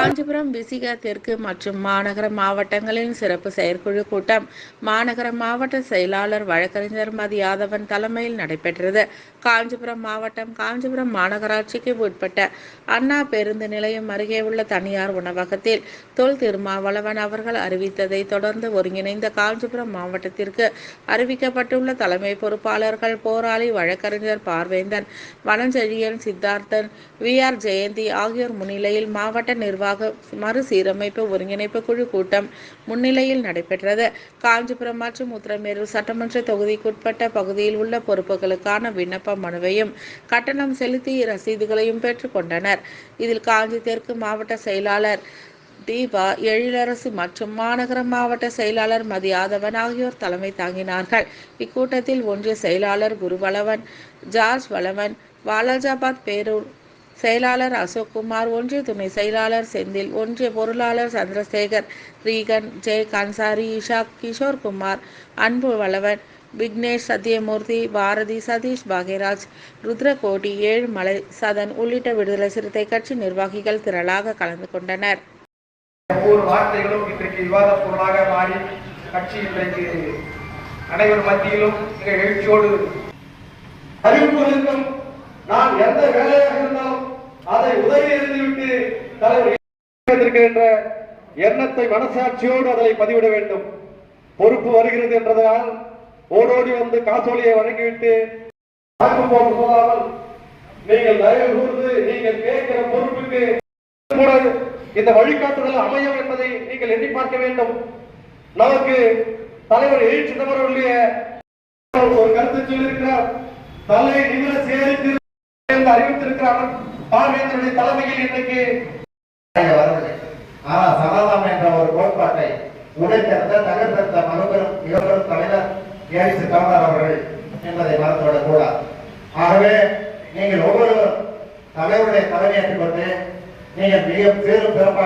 காஞ்சிபுரம் விசிக தெற்கு மற்றும் மாநகர மாவட்டங்களின் சிறப்பு செயற்குழு கூட்டம் மாநகர மாவட்ட செயலாளர் வழக்கறிஞர் மதியாதவன் தலைமையில் நடைபெற்றது. காஞ்சிபுரம் மாவட்டம் காஞ்சிபுரம் மாநகராட்சிக்கு உட்பட்ட அண்ணா பேருந்து நிலையம் அருகே உள்ள தனியார் உணவகத்தில் தொல் திருமாவளவன் அவர்கள் அறிவித்ததை தொடர்ந்து ஒருங்கிணைந்த காஞ்சிபுரம் மாவட்டத்திற்கு அறிவிக்கப்பட்டுள்ள தலைமை பொறுப்பாளர்கள் போராளி வழக்கறிஞர் பார்வேந்தன் வனஞ்செழியன் சித்தார்த்தன் வி. ஆர். ஜெயந்தி ஆகியோர் முன்னிலையில் மாவட்ட நிர்வாக மறுசீரமைப்பு ஒருங்கிணைப்பு குழு கூட்டம் முன்னிலையில் நடைபெற்றது. காஞ்சிபுரம் மற்றும் உத்தரமேரூர் சட்டமன்ற தொகுதிக்குட்பட்ட பகுதியில் உள்ள பொறுப்புகளுக்கான விண்ணப்ப மனுவையும் கட்டணம் செலுத்தி ரசீதுகளையும் பெற்றுக்கொண்டனர் இதில் காஞ்சி தெற்கு மாவட்ட செயலாளர் தீபா எழிலரசு மற்றும் மாநகர மாவட்ட செயலாளர் மதியாதவன் ஆகியோர் தலைமை தாங்கினார்கள். இக்கூட்டத்தில் ஒன்றிய செயலாளர் குருவளவன் ஜார்ஜ் வளவன் வாலாஜாபாத் பேரூர் செயலாளர் அசோக்குமார் ஒன்றிய துணை செயலாளர் செந்தில் ஒன்றிய பொருளாளர் சந்திரசேகர் ரீகன் ஜெய் கன்சாரி இஷாக் கிஷோர்குமார் அன்பு வளவன் விக்னேஷ் சத்யமூர்த்தி பாரதி சதீஷ் பாக்யராஜ் ருத்ரகோடி ஏழுமலை சதன் உள்ளிட்ட விடுதலை சிறுத்தை கட்சி நிர்வாகிகள் திரளாக கலந்து கொண்டனர். ஒவ்வொரு வார்த்தைகளும் இன்றைக்கு விவாத பொருளாக மாறி கட்சி இன்றைக்கு அனைவர் மத்தியிலும் மிக எழுச்சியோடு அறிவிப்புகளுக்கும் நான் எந்த வேலையாக இருந்தாலும் அதை உதவி எழுதிவிட்டு தலைவர் இருக்கின்ற எண்ணத்தை மனசாட்சியோடு அதை பதிவிட வேண்டும். பொறுப்பு வருகிறது என்றதால் ஓடோடி வந்து காசோலியை வழங்கிவிட்டு வாக்கு போக்கு போகாமல் நீங்கள் தயவு கூர்ந்து நீங்கள் கேட்கிற பொறுப்புக்கு கூட இந்த வழிகாட்டுதல் அமையும் என்பதை நீங்கள் எண்ணி பார்க்க வேண்டும். நமக்கு தலைவர் எழு சிதம்பரமுடைய ஒரு கருத்து சொல்லியிருக்கிறார். தலை நிமிர சேரித்து என்று அறிவித்திருக்கிறார். பார்வையர்களுடைய தலைமையில் இன்றைக்கு வரவில்லை ஆனா சனாதனம் என்ற ஒரு கோட்பாட்டை உடைத்தெடுத்த தகர்த்தெடுத்த மறுபெரும் மிகப்பெரும் தலைவர் ஏசு கமலர் அவர்கள் என்பதை மறந்துவிடக் கூடாது ஆகவே நீங்கள் ஒவ்வொரு தலைவருடைய தலைமையேற்றுக் கொண்டு நீங்கள் மிக பெரும் சிறப்பாக